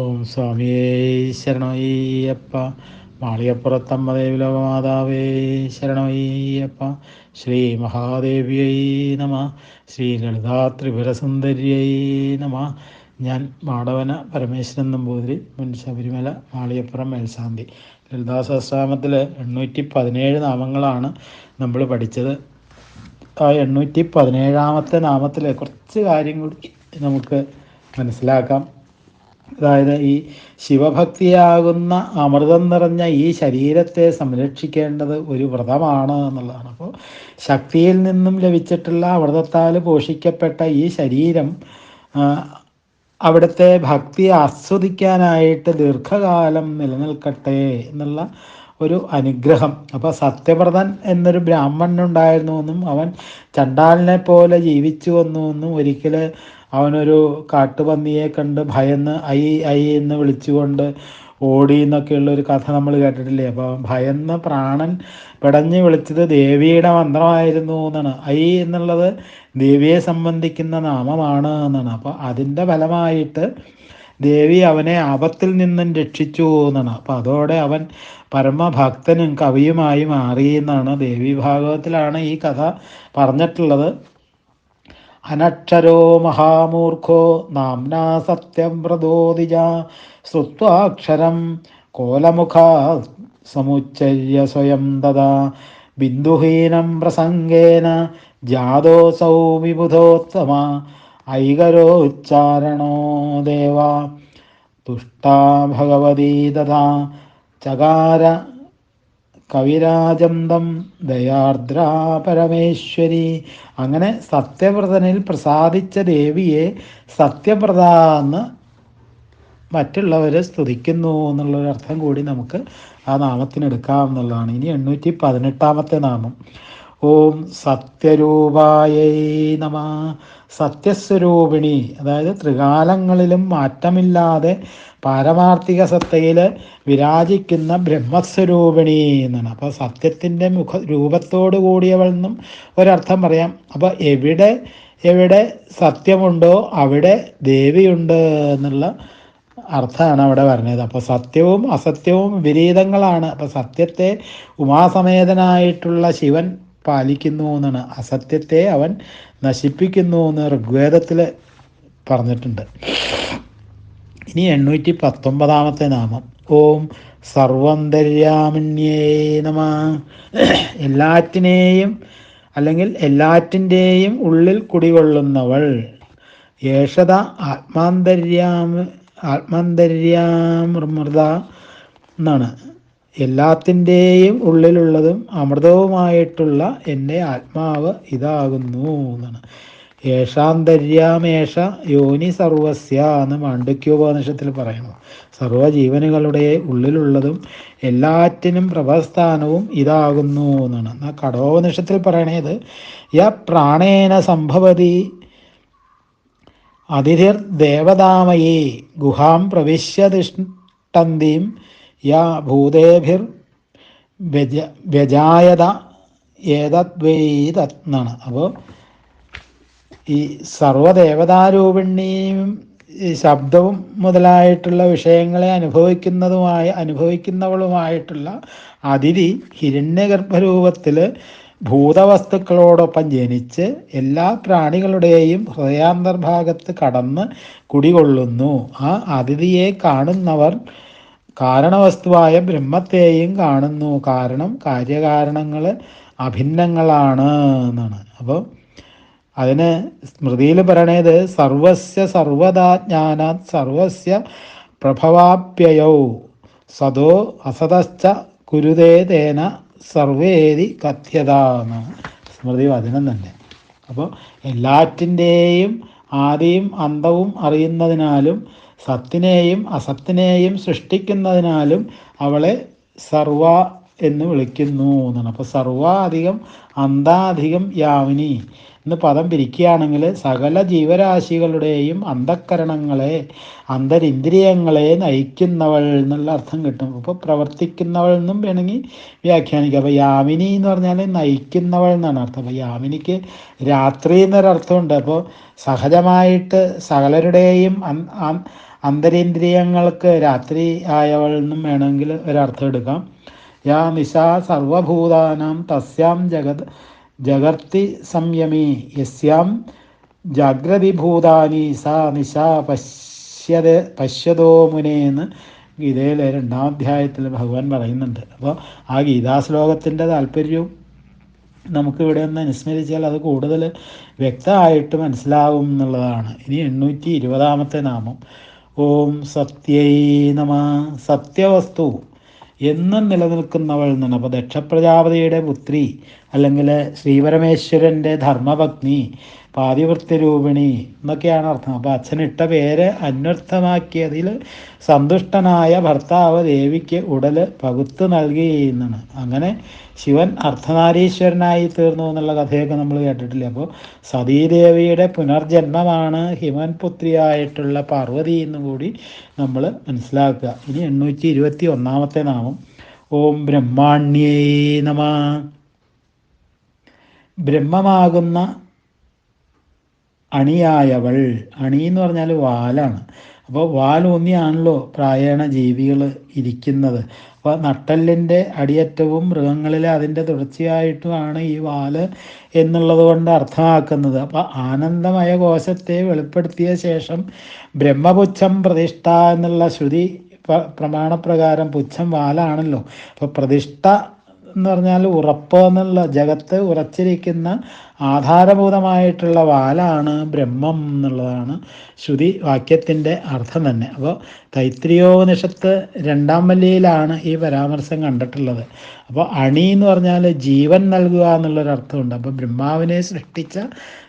ഓം സ്വാമിയേ ശരണയ്യപ്പ മാളിയപ്പുറത്തമ്മ ദേവിലോകമാതാവേ ശരണയ്യപ്പ ശ്രീ മഹാദേവിയൈ നമ. ശ്രീ ലളിതാ ത്രിപുരസുന്ദര്യൈ നമ. ഞാൻ മാടവന പരമേശ്വരൻ നമ്പൂതിരി മുൻ ശബരിമല മാളിയപ്പുറം മേൽശാന്തി. ലളിതാ എണ്ണൂറ്റി പതിനേഴ് നാമങ്ങളാണ് നമ്മൾ പഠിച്ചത്. ആ എണ്ണൂറ്റി പതിനേഴാമത്തെ നാമത്തിൽ കുറച്ച് കാര്യം കൂടി നമുക്ക് മനസ്സിലാക്കാം. അതായത് ഈ ശിവഭക്തിയാകുന്ന അമൃതം നിറഞ്ഞ ഈ ശരീരത്തെ സംരക്ഷിക്കേണ്ടത് ഒരു വ്രതമാണ് എന്നുള്ളതാണ്. അപ്പോൾ ശക്തിയിൽ നിന്നും ലഭിച്ചിട്ടുള്ള അമൃതത്താൽ പോഷിക്കപ്പെട്ട ഈ ശരീരം അവിടുത്തെ ഭക്തി ആസ്വദിക്കാനായിട്ട് ദീർഘകാലം നിലനിൽക്കട്ടെ എന്നുള്ള ഒരു അനുഗ്രഹം. അപ്പോൾ സത്യവ്രതൻ എന്നൊരു ബ്രാഹ്മണനുണ്ടായിരുന്നു എന്നും അവൻ ചണ്ടാലിനെ പോലെ ജീവിച്ചു വന്നു എന്നും ഒരിക്കൽ അവനൊരു കാട്ടുപന്നിയെ കണ്ട് ഭയന്ന് ഐ ഐ എന്ന് വിളിച്ചുകൊണ്ട് ഓടി എന്നൊക്കെയുള്ള ഒരു കഥ നമ്മൾ കേട്ടിട്ടില്ലേ? അപ്പോൾ ഭയന്ന് പ്രാണൻ പിടഞ്ഞ് വിളിച്ചത് ദേവിയുടെ മന്ത്രമായിരുന്നു എന്നാണ്. ഐ എന്നുള്ളത് ദേവിയെ സംബന്ധിക്കുന്ന നാമമാണ് എന്നാണ്. അപ്പോൾ അതിന്റെ ഫലമായിട്ട് ദേവി അവനെ ആപത്തിൽ നിന്നും രക്ഷിച്ചു എന്നാണ്. അപ്പോൾ അതോടെ അവൻ പരമഭക്തനും കവിയുമായി മാറി എന്നാണ് ദേവി ഭാഗവത്തിലാണ് ഈ കഥ പറഞ്ഞിട്ടുള്ളത്. അനക്ഷരോ മഹാമൂർഖോ നാംനാ സത്യം പ്രദോദിജ ശ്രുത്വാക്ഷരം കോലമുഖ സമുച്ചര്യ സ്വയം തഥാ ബിന്ദുഹീനം പ്രസംഗേന ജാതോസൗ വിബുധോത്തമ ഐകരോച്ചാരണോ ദേവ തുഷ്ടാ ഭഗവതീ തഥാ ചകാര കവിരാജന്തം ദയാർദ്ര പരമേശ്വരി. അങ്ങനെ സത്യവ്രതനിൽ പ്രസാദിച്ച ദേവിയെ സത്യവ്രത എന്ന് മറ്റുള്ളവർ സ്തുതിക്കുന്നു എന്നുള്ളൊരർത്ഥം കൂടി നമുക്ക് ആ നാമത്തിനെടുക്കാം എന്നുള്ളതാണ്. ഇനി എണ്ണൂറ്റി പതിനെട്ടാമത്തെ നാമം. ഓം സത്യരൂപായൈ നമ. സത്യസ്വരൂപിണി അതായത് ത്രികാലങ്ങളിലും മാറ്റമില്ലാതെ പാരമാർത്ഥിക സത്തയിൽ വിരാജിക്കുന്ന ബ്രഹ്മസ്വരൂപിണി എന്നാണ്. അപ്പോൾ സത്യത്തിന്റെ മുഖ രൂപത്തോടു കൂടിയവൾ എന്നും ഒരർത്ഥം പറയാം. അപ്പോൾ എവിടെ എവിടെ സത്യമുണ്ടോ അവിടെ ദേവിയുണ്ട് എന്നുള്ള അർത്ഥമാണ് അവിടെ പറഞ്ഞത്. അപ്പോൾ സത്യവും അസത്യവും വിപരീതങ്ങളാണ്. അപ്പോൾ സത്യത്തെ ഉമാസമേതനായിട്ടുള്ള ശിവൻ പാലിക്കുന്നു എന്നാണ് അസത്യത്തെ അവൻ നശിപ്പിക്കുന്നു എന്ന് ഋഗ്വേദത്തിൽ പറഞ്ഞിട്ടുണ്ട്. ഇനി എണ്ണൂറ്റി പത്തൊമ്പതാമത്തെ നാമം. ഓം സർവന്തര്യാമിന്യേ നമ. എല്ലാറ്റിനെയും അല്ലെങ്കിൽ എല്ലാറ്റിന്റെയും ഉള്ളിൽ കുടികൊള്ളുന്നവൾ. യേഷത ആത്മാന്തര്യാമ ആത്മാന്തര്യാമൃത എന്നാണ്. എല്ലാത്തിന്റെയും ഉള്ളിലുള്ളതും അമൃതവുമായിട്ടുള്ള എന്റെ ആത്മാവ് ഇതാകുന്നു എന്നാണ്. യേഷാന്തര്യാമേഷ യോനി സർവസ്യ എന്ന് മാണ്ഡക്യോപനിഷത്തിൽ പറയുന്നു. സർവജീവനുകളുടെ ഉള്ളിലുള്ളതും എല്ലാറ്റിനും പ്രഭസ്ഥാനവും ഇതാകുന്നു എന്നാണ്. എന്നാൽ കടോപനിഷത്തിൽ പറയണത് യ പ്രാണേന സംഭവതി അതിഥിർ ദേവതാമയേ ഗുഹാം പ്രവിശ്യ തിഷ്ടന്തീം യാ ഭൂതേഭിർ വ്യജ വ്യജായത ഏതദ്വൈതത്നാണ്. അപ്പോൾ ഈ സർവദേവതാരൂപിണിയും ശബ്ദവും മുതലായിട്ടുള്ള വിഷയങ്ങളെ അനുഭവിക്കുന്നതുമായ അനുഭവിക്കുന്നവളുമായിട്ടുള്ള അതിഥി ഹിരണ്യഗർഭരൂപത്തിൽ ഭൂതവസ്തുക്കളോടൊപ്പം ജനിച്ച് എല്ലാ പ്രാണികളുടെയും ഹൃദയാന്തർഭാഗത്ത് കടന്ന് കുടികൊള്ളുന്നു. ആ അതിഥിയെ കാണുന്നവർ കാരണവസ്തുവായ ബ്രഹ്മത്തെയും കാണുന്നു. കാരണം കാര്യകാരണങ്ങൾ അഭിന്നങ്ങളാണ് എന്നാണ്. അപ്പോൾ അതിന് സ്മൃതിയിൽ പറയണത് സർവസ്യ സർവദാ ജ്ഞാനാത് സർവസ്യ പ്രഭവാപ്യയൗ. സദോ അസതശ്ച കുരുതേ തേന സർവേദി കഥ്യത എന്നാണ്. സ്മൃതി വചനം തന്നെ. അപ്പോൾ എല്ലാറ്റിന്റെയും ആദിയും അന്തവും അറിയുന്നതിനാലും സത്തിനെയും അസത്തിനെയും സൃഷ്ടിക്കുന്നതിനാലും അവളെ സർവ എന്ന് വിളിക്കുന്നു എന്നാണ്. അപ്പോൾ സർവാധികം അന്താധികം യാമിനി. എന്ന് പദം പിരിക്കുകയാണെങ്കിൽ സകല ജീവരാശികളുടെയും അന്ധക്കരണങ്ങളെ അന്തരിന്ദ്രിയങ്ങളെ നയിക്കുന്നവൾ എന്നുള്ള അർത്ഥം കിട്ടും. അപ്പോൾ പ്രവർത്തിക്കുന്നവൾ എന്നും വേണമെങ്കിൽ വ്യാഖ്യാനിക്കാം. അപ്പോൾ യാമിനി എന്ന് പറഞ്ഞാൽ നയിക്കുന്നവൾ എന്നാണ് അർത്ഥം. അപ്പോൾ യാമിനിക്ക് രാത്രി എന്നൊരർത്ഥമുണ്ട് അപ്പോൾ സഹജമായിട്ട് സകലരുടെയും അന്തരേന്ദ്രിയങ്ങൾക്ക് രാത്രി ആയവൾ എന്നും വേണമെങ്കിൽ ഒരർത്ഥം എടുക്കാം. യാ നിശാ സർവഭൂതാനാം തസ്യാം ജഗത് ജഗർത്തി സംയമി യസ്യാം. ജാഗ്രതിഭൂതാനി സാ നിശാ പശ്യത പശ്യതോ മുനേന്ന് ഗീതയിലെ രണ്ടാം അധ്യായത്തിൽ ഭഗവാൻ പറയുന്നുണ്ട്. അപ്പോൾ ആ ഗീതാശ്ലോകത്തിന്റെ താല്പര്യവും നമുക്കിവിടെ ഒന്ന് അനുസ്മരിച്ചാൽ അത് കൂടുതൽ വ്യക്തമായിട്ട് മനസ്സിലാവും എന്നുള്ളതാണ്. ഇനി എണ്ണൂറ്റി ഇരുപതാമത്തെ നാമം. ഓം സത്യൈ നമ. സത്യവസ്തു. എന്നും നിലനിൽക്കുന്നവൾ എന്നാണ് അപ്പോൾ ദക്ഷപ്രജാപതിയുടെ പുത്രി. അല്ലെങ്കിൽ ശ്രീപരമേശ്വരന്റെ ധർമ്മപത്നി പാതിവൃത്തിരൂപിണി എന്നൊക്കെയാണ് അർത്ഥം. അപ്പോൾ അച്ഛനിട്ട പേര് അന്വർത്ഥമാക്കിയതിൽ സന്തുഷ്ടനായ ഭർത്താവ് ദേവിക്ക് ഉടൽ പകുത്ത് നൽകി എന്നാണ് അങ്ങനെ ശിവൻ അർദ്ധനാരീശ്വരനായി തീർന്നു എന്നുള്ള കഥയൊക്കെ നമ്മൾ കേട്ടിട്ടില്ല? അപ്പോൾ സതീദേവിയുടെ പുനർജന്മമാണ് ഹിമൻ പുത്രിയായിട്ടുള്ള പാർവതി എന്നും കൂടി നമ്മൾ മനസ്സിലാക്കുക. ഇനി എണ്ണൂറ്റി ഇരുപത്തി ഒന്നാമത്തെ നാമം. ഓം ബ്രഹ്മാണ്യേ നമ. ബ്രഹ്മമാകുന്ന അണിയായവൾ. അണി എന്ന് പറഞ്ഞാൽ വാലാണ്. അപ്പോൾ വാലൂന്നിയാണല്ലോ പ്രായണ ജീവികൾ ഇരിക്കുന്നത്. അപ്പോൾ നട്ടലിന്റെ അടിയറ്റവും മൃഗങ്ങളിൽ അതിന്റെ തുടർച്ചയായിട്ടുമാണ് ഈ വാൽ എന്നുള്ളത് കൊണ്ട് അർത്ഥമാക്കുന്നത്. അപ്പോൾ ആനന്ദമയ കോശത്തെ വെളിപ്പെടുത്തിയ ശേഷം ബ്രഹ്മപുച്ഛം പ്രതിഷ്ഠ എന്നുള്ള ശ്രുതി പ്രമാണപ്രകാരം പുച്ഛം വാലാണല്ലോ. അപ്പോൾ പ്രതിഷ്ഠ എന്ന് പറഞ്ഞാൽ ഉറപ്പ് എന്നുള്ള ജഗത്ത് ഉറച്ചിരിക്കുന്ന ആധാരഭൂതമായിട്ടുള്ള വാലാണ് ബ്രഹ്മം എന്നുള്ളതാണ് ശ്രുതി വാക്യത്തിന്റെ അർത്ഥം തന്നെ. അപ്പോൾ തൈത്രിയോനിഷത്ത് രണ്ടാം വല്ലിയിലാണ് ഈ പരാമർശം കണ്ടിട്ടുള്ളത്. അപ്പോൾ അണി എന്ന് പറഞ്ഞാൽ ജീവൻ നൽകുക എന്നുള്ളൊരർത്ഥമുണ്ട് അപ്പോൾ ബ്രഹ്മാവിനെ സൃഷ്ടിച്ച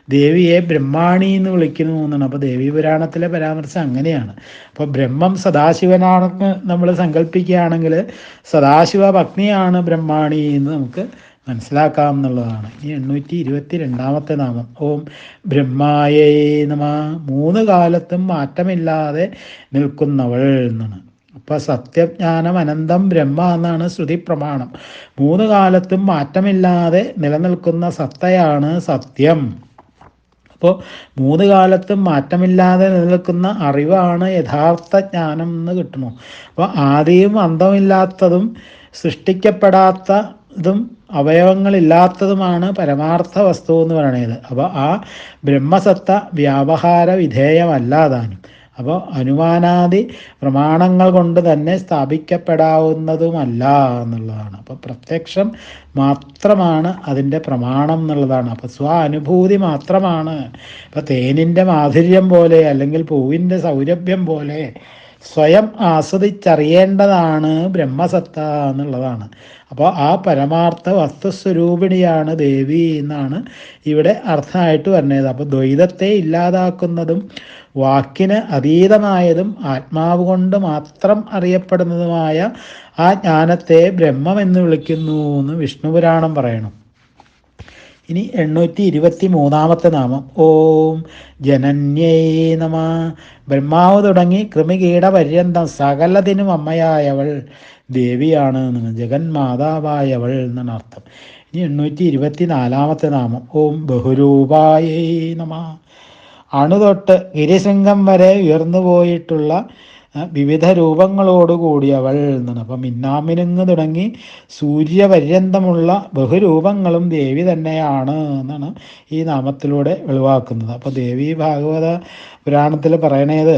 ദേവിയെ ബ്രഹ്മാണി എന്ന് വിളിക്കുന്നു എന്നാണ്. അപ്പോൾ ദേവി പുരാണത്തിലെ പരാമർശം അങ്ങനെയാണ്. അപ്പോൾ ബ്രഹ്മം സദാശിവനാണെന്ന് നമ്മൾ സങ്കല്പിക്കുകയാണെങ്കിൽ സദാശിവ പത്നിയാണ് ബ്രഹ്മാണി എന്ന് നമുക്ക് മനസ്സിലാക്കാം എന്നുള്ളതാണ്. ഇനി എണ്ണൂറ്റി ഇരുപത്തി രണ്ടാമത്തെ നാമം. ഓം ബ്രഹ്മായേ നമ. മൂന്ന് കാലത്തും മാറ്റമില്ലാതെ നിൽക്കുന്നവൾ എന്നാണ്. അപ്പോൾ സത്യജ്ഞാനം അനന്തം ബ്രഹ്മ എന്നാണ് ശ്രുതി പ്രമാണം. മൂന്ന് കാലത്തും മാറ്റമില്ലാതെ നിലനിൽക്കുന്ന സത്തയാണ് സത്യം. അപ്പോൾ മൂന്ന് കാലത്തും മാറ്റമില്ലാതെ നിലനിൽക്കുന്ന അറിവാണ് യഥാർത്ഥ ജ്ഞാനം എന്ന് കിട്ടുന്നു. അപ്പോൾ ആദ്യം അന്തമില്ലാത്തതും സൃഷ്ടിക്കപ്പെടാത്തതും അവയവങ്ങളില്ലാത്തതുമാണ് പരമാർത്ഥ വസ്തു എന്ന് പറയുന്നത് അപ്പോൾ ആ ബ്രഹ്മസത്ത വ്യാപഹാര വിധേയമല്ലാതാനും അപ്പോൾ അനുമാനാദി പ്രമാണങ്ങൾ കൊണ്ട് തന്നെ സ്ഥാപിക്കപ്പെടാവുന്നതുമല്ല എന്നുള്ളതാണ്. അപ്പോൾ പ്രത്യക്ഷം മാത്രമാണ് അതിന്റെ പ്രമാണം എന്നുള്ളതാണ്. അപ്പോൾ സ്വ അനുഭൂതി മാത്രമാണ്. ഇപ്പോൾ തേനിന്റെ മാധുര്യം പോലെ അല്ലെങ്കിൽ പൂവിന്റെ സൗരഭ്യം പോലെ സ്വയം ആസ്വദിച്ചറിയേണ്ടതാണ് ബ്രഹ്മസത്ത എന്നുള്ളതാണ്. അപ്പോൾ ആ പരമാർത്ഥ വസ്തുസ്വരൂപിണിയാണ് ദേവി എന്നാണ് ഇവിടെ അർത്ഥമായിട്ട് പറഞ്ഞത്. അപ്പോൾ ദ്വൈതത്തെ ഇല്ലാതാക്കുന്നതും വാക്കിന് അതീതമായതും ആത്മാവ് കൊണ്ട് മാത്രം അറിയപ്പെടുന്നതുമായ ആ ജ്ഞാനത്തെ ബ്രഹ്മം എന്ന് വിളിക്കുന്നു എന്ന് വിഷ്ണുപുരാണം പറയണം. ഇനി എണ്ണൂറ്റി ഇരുപത്തി മൂന്നാമത്തെ നാമം. ഓം ജനന്യേ നമ. ബ്രഹ്മാവ് തുടങ്ങി കൃമികീട പര്യന്തം സകലതിനും അമ്മയായവൾ. ദേവിയാണ് ജഗന്മാതാവായവൾ എന്നാണ് അർത്ഥം. ഇനി എണ്ണൂറ്റി ഇരുപത്തി നാലാമത്തെ നാമം. ഓം ബഹുരൂപായേ നമ. അണുതൊട്ട് ഗിരിശൃംഗം വരെ ഉയർന്നു പോയിട്ടുള്ള വിവിധ രൂപങ്ങളോടുകൂടി അവൾ എന്നാണ് അപ്പം മിന്നാമിനുങ്ങ് തുടങ്ങി സൂര്യപര്യന്തമുള്ള ബഹുരൂപങ്ങളും ദേവി തന്നെയാണ് എന്നാണ് ഈ നാമത്തിലൂടെ വെളിവാക്കുന്നത്. അപ്പോൾ ദേവി ഭാഗവത പുരാണത്തിൽ പറയണേത്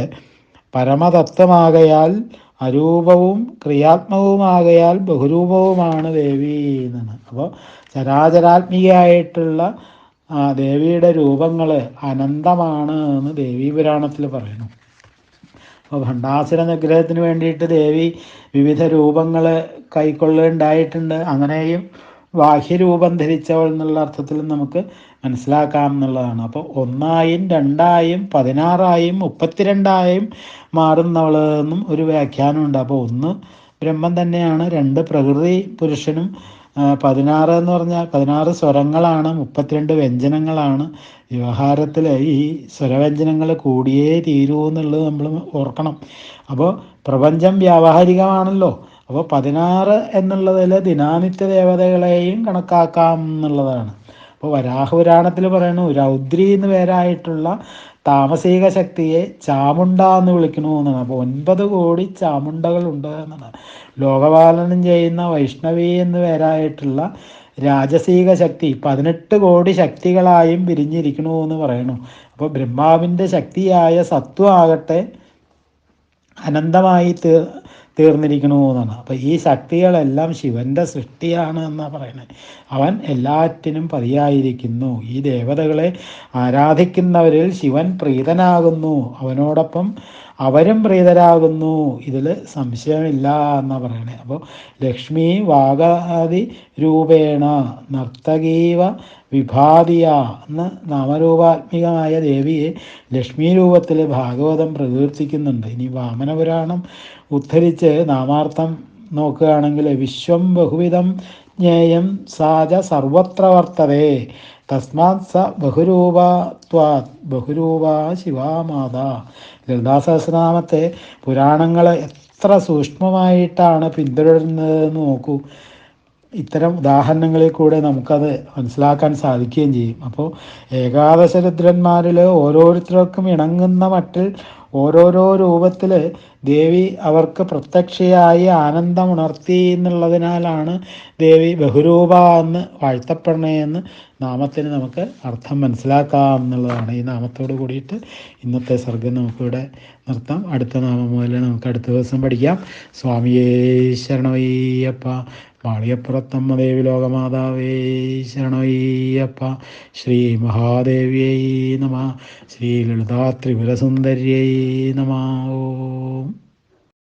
പരമതത്വമാകയാൽ അരൂപവും ക്രിയാത്മകവുമാകയാൽ ബഹുരൂപവുമാണ് ദേവി എന്നാണ്. അപ്പോൾ ചരാചരാത്മികയായിട്ടുള്ള ദേവിയുടെ രൂപങ്ങൾ അനന്തമാണ് എന്ന് ദേവീപുരാണത്തിൽ പറയുന്നു. അപ്പോൾ ഭണ്ഡാസുര നിഗ്രഹത്തിന് വേണ്ടിയിട്ട് ദേവി വിവിധ രൂപങ്ങൾ കൈക്കൊള്ളുണ്ടായിട്ടുണ്ട് അങ്ങനെയും ബാഹ്യരൂപം ധരിച്ചവൾ എന്നുള്ള അർത്ഥത്തിൽ നമുക്ക് മനസ്സിലാക്കാം എന്നുള്ളതാണ്. അപ്പോൾ ഒന്നായും രണ്ടായും പതിനാറായും മുപ്പത്തിരണ്ടായും മാറുന്നവൾ എന്നും ഒരു വ്യാഖ്യാനമുണ്ട്. അപ്പോൾ ഒന്ന് ബ്രഹ്മം തന്നെയാണ് രണ്ട് പ്രകൃതി പുരുഷനും പതിനാറ് എന്ന് പറഞ്ഞാൽ പതിനാറ് സ്വരങ്ങളാണ് മുപ്പത്തിരണ്ട് വ്യഞ്ജനങ്ങളാണ്. വ്യവഹാരത്തിൽ ഈ സ്വരവ്യഞ്ജനങ്ങൾ കൂടിയേ തീരൂ എന്നുള്ളത് നമ്മൾ ഓർക്കണം. അപ്പോൾ പ്രപഞ്ചം വ്യാവഹാരികമാണല്ലോ. അപ്പോൾ പതിനാറ് എന്നുള്ളതിൽ ദിനാനിത്യ ദേവതകളെയും കണക്കാക്കാം എന്നുള്ളതാണ്. അപ്പോൾ വരാഹപുരാണത്തിൽ പറയുന്നു രൗദ്രി എന്ന് പേരായിട്ടുള്ള താമസിക ശക്തിയെ ചാമുണ്ട എന്ന് വിളിക്കണു എന്നാണ്. അപ്പോൾ ഒൻപത് കോടി ചാമുണ്ടകളുണ്ട് എന്നാണ്. ലോകപാലനം ചെയ്യുന്ന വൈഷ്ണവി എന്ന് പേരായിട്ടുള്ള രാജസീക ശക്തി പതിനെട്ട് കോടി ശക്തികളായും പിരിഞ്ഞിരിക്കണു എന്ന് പറയണു. അപ്പോൾ ബ്രഹ്മാവിന്റെ ശക്തിയായ സത്വ ആകട്ടെ അനന്തമായി തീർ തീർന്നിരിക്കണു എന്നാണ് അപ്പോൾ ഈ ശക്തികളെല്ലാം ശിവന്റെ സൃഷ്ടിയാണ് എന്നാണ് പറയുന്നത്. അവൻ എല്ലാറ്റിനും പതിയായിരിക്കുന്നു ഈ ദേവതകളെ ആരാധിക്കുന്നവരിൽ ശിവൻ പ്രീതനാകുന്നു. അവനോടൊപ്പം അവരും പ്രീതരാകുന്നു. ഇതിൽ സംശയമില്ല എന്നാണ് പറയണേ. അപ്പോൾ ലക്ഷ്മി വാഗാതി രൂപേണ നർത്തകീവ വിഭാതിയ എന്ന നാമരൂപാത്മികമായ ദേവിയെ ലക്ഷ്മി രൂപത്തിൽ ഭാഗവതം പ്രകീർത്തിക്കുന്നുണ്ട്. ഇനി വാമനപുരാണം ഉദ്ധരിച്ച് നാമാർത്ഥം നോക്കുകയാണെങ്കിൽ വിശ്വം ബഹുവിധം ജ്ഞേയം സാജ സർവത്ര വർത്തതേ. തസ്മാത് സ ബഹുരൂപത്വാത് ബഹുരൂപ ശിവാമാത ലളിതാസഹസ്രനാമത്തെ പുരാണങ്ങൾ എത്ര സൂക്ഷ്മമായിട്ടാണ് പിന്തുടരുന്നതെന്ന് നോക്കൂ. ഇത്തരം ഉദാഹരണങ്ങളിൽ കൂടെ നമുക്കത് മനസ്സിലാക്കാൻ സാധിക്കുകയും ചെയ്യും. അപ്പോൾ ഏകാദശ രുദ്രന്മാരിൽ ഓരോരുത്തർക്കും ഇണങ്ങുന്ന മട്ടിൽ ഓരോരോ രൂപത്തിൽ ദേവി അവർക്ക് പ്രത്യക്ഷയായി ആനന്ദം ഉണർത്തി എന്നുള്ളതിനാലാണ് ദേവി ബഹുരൂപ എന്ന് വാഴ്ത്തപ്പെടണേന്ന് നാമത്തിന് നമുക്ക് അർത്ഥം മനസ്സിലാക്കാം എന്നുള്ളതാണ്. ഈ നാമത്തോട് കൂടിയിട്ട് ഇന്നത്തെ സർഗം നമുക്കിവിടെ നിർത്താം. അടുത്ത നാമം മുതൽ നമുക്ക് അടുത്ത ദിവസം പഠിക്കാം. സ്വാമിയേ ശരണയ്യപ്പ മാളിയപ്പുറത്തമ്മ ദേവി ലോകമാതാവേ ശരണയ്യപ്പ ശ്രീ മഹാദേവിയൈ നമ ശ്രീ ലളിതാ ത്രിപുരസുന്ദര്യൈ നമ. ഓം.